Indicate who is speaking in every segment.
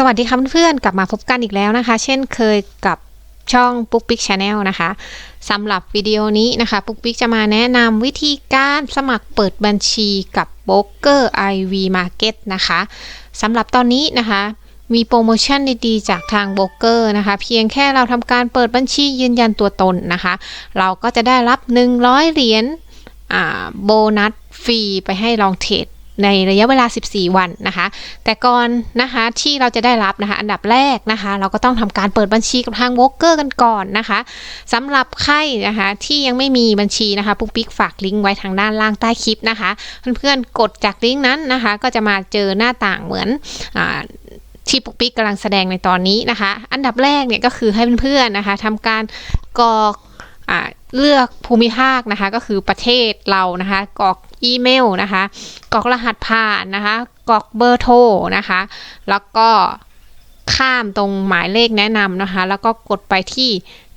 Speaker 1: สวัสดีค่ะเพื่อนๆกลับมาพบกันอีกแล้วนะคะ เช่นเคยกับช่องปุ๊กปิ๊กชาแนลนะคะสำหรับวิดีโอนี้นะคะปุ๊กปิ๊กจะมาแนะนำวิธีการสมัครเปิดบัญชีกับโบรกเกอร์ IV Market นะคะสำหรับตอนนี้นะคะมีโปรโมชั่นดีๆ จากทางโบรกเกอร์นะคะ เพียงแค่เราทำการเปิดบัญชียืนยันตัวตนนะคะ เราก็จะได้รับ 100 เหรียญโบนัสฟรีไปให้ลองเทรด ในระยะเวลา 14 วันนะคะ แต่ก่อนนะคะที่เราจะได้รับนะคะ อันดับแรกนะคะ เราก็ต้องทำการเปิดบัญชีกับทางโบรกเกอร์กันก่อนนะคะสำหรับใครนะคะที่ยังไม่มีบัญชีนะคะปุ๊กปิ๊กฝากลิงก์ไว้ทางด้านล่างใต้คลิปนะคะ เพื่อนๆกดจากลิงก์นั้นนะคะ ก็จะมาเจอหน้าต่างเหมือนอที่ปุ๊กปิ๊กกำลังแสดงในตอนนี้นะคะ อันดับแรกเนี่ยก็คือให้เพื่อนๆนะคะทำการกรอกอเลือกภูมิภาคนะคะ ก็คือประเทศเรานะคะกรอก อีเมลนะคะกรอกรหัสผ่านนะคะกรอกเบอร์โทรนะคะ แล้วก็ข้ามตรงหมายเลขแนะนำนะคะ แล้วก็กดไปที่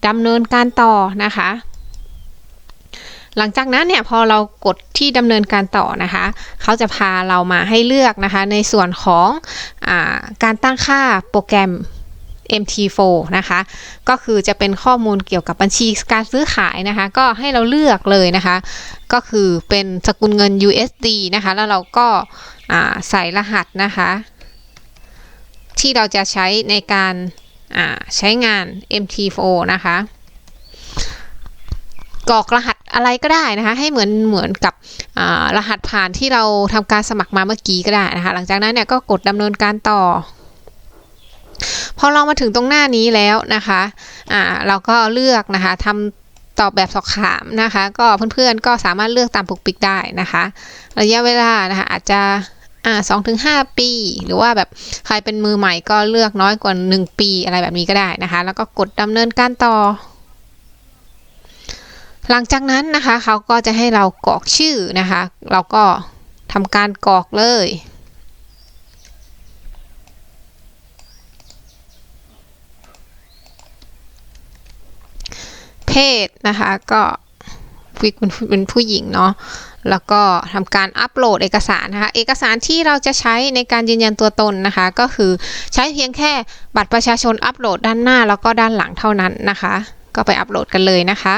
Speaker 1: ดำเนินการต่อนะคะ หลังจากนั้นเนี่ยพอเรากดที่ดำเนินการต่อนะคะ เขาจะพาเรามาให้เลือกนะคะ ในส่วนของอาการตั้งค่าโปรแกรม MT4 นะคะ ก็คือจะเป็นข้อมูลเกี่ยวกับบัญชีการซื้อขายนะคะ ก็ให้เราเลือกเลยนะคะ ก็คือเป็นสกุลเงิน USD นะคะ แล้วเราก็าใส่รหัสนะคะ ที่เราจะใช้ในการาใช้งาน MT4 นะคะกรอกรหัสอะไรก็ได้นะคะ ให้เหมือนเหมือนกับรหัสผ่านที่เราทำการสมัครมาเมื่อกี้ก็ได้นะคะ หลังจากนั้นเนี่ยก็กดดำเนินการต่อ พอเรามาถึงตรงหน้านี้แล้วนะคะอ่าเราก็เลือกนะคะทำตอบแบบสอบถามนะคะ ก็เพื่อนๆก็สามารถเลือกตามปุกปิกได้นะคะ ระยะเวลานะคะอาจจะอ่าสองถึงห้าปี หรือว่าแบบใครเป็นมือใหม่ก็เลือกน้อยกว่า 1 ปีอะไรแบบนี้ก็ได้นะคะ แล้วก็กดดำเนินการต่อ หลังจากนั้นนะคะเขาก็จะให้เรากรอกชื่อนะคะ เราก็ทำการกรอกเลย เพศนะคะ ก็วิกเป็นเป็นผู้หญิงเนาะแล้วก็ทำการอัปโหลดเอกสารนะคะ เอกสารที่เราจะใช้ในการยืนยันตัวตนนะคะ ก็คือใช้เพียงแค่บัตรประชาชนอัปโหลดด้านหน้าแล้วก็ด้านหลังเท่านั้นนะคะ ก็ไปอัปโหลดกันเลยนะคะ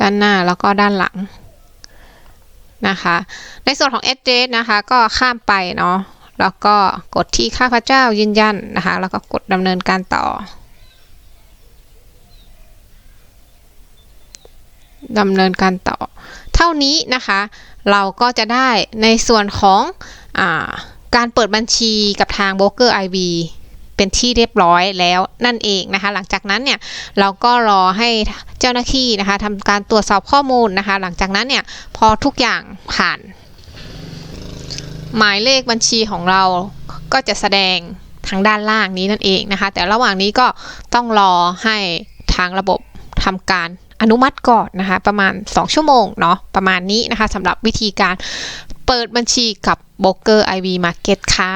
Speaker 1: ด้านหน้าแล้วก็ด้านหลังนะคะ ในส่วนของ address นะคะ ก็ข้ามไปเนาะ แล้วก็กดที่ข้าพเจ้ายืนยันนะคะ แล้วก็กดดำเนินการต่อดำเนินการต่อ เท่านี้นะคะ เราก็จะได้ในส่วนของอาการเปิดบัญชีกับทางโบรกเกอร์ IV เป็นที่เรียบร้อยแล้วนั่นเองนะคะ หลังจากนั้นเนี่ยเราก็รอให้เจ้าหน้าที่นะคะทำการตรวจสอบข้อมูลนะคะ หลังจากนั้นเนี่ยพอทุกอย่างผ่าน หมายเลขบัญชีของเราก็จะแสดงทางด้านล่างนี้นั่นเองนะคะ แต่ระหว่างนี้ก็ต้องรอให้ทางระบบทำการอนุมัติก่อนนะคะ ประมาณ 2 ชั่วโมงเนาะประมาณนี้นะคะสำหรับวิธีการเปิดบัญชีกับโบรกเกอร์ IV Market ค่ะ